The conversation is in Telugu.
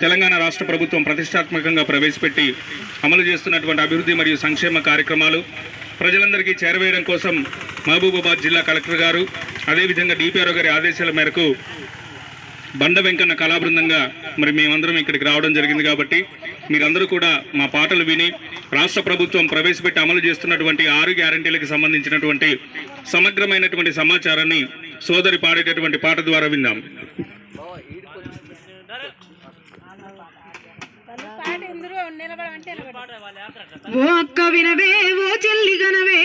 తెలంగాణ రాష్ట్ర ప్రభుత్వం ప్రతిష్టాత్మకంగా ప్రవేశపెట్టి అమలు చేస్తున్నటువంటి అభివృద్ధి మరియు సంక్షేమ కార్యక్రమాలు ప్రజలందరికీ చేరవేయడం కోసం మహబూబాబాద్ జిల్లా కలెక్టర్ గారు అదేవిధంగా డిపిఆర్ఓ గారి ఆదేశాల మేరకు బండ వెంకన్న కళాబృందంగా మరి మేమందరం ఇక్కడికి రావడం జరిగింది కాబట్టి మీరందరూ కూడా మా పాటలు విని రాష్ట్ర ప్రభుత్వం ప్రవేశపెట్టి అమలు చేస్తున్నటువంటి ఆరు గ్యారంటీలకు సంబంధించినటువంటి సమగ్రమైనటువంటి సమాచారాన్ని సోదరి పాడేటటువంటి పాట ద్వారా విందాం. ఒక్క ఓ అక్క వినవే ఓ చెల్లి గనవే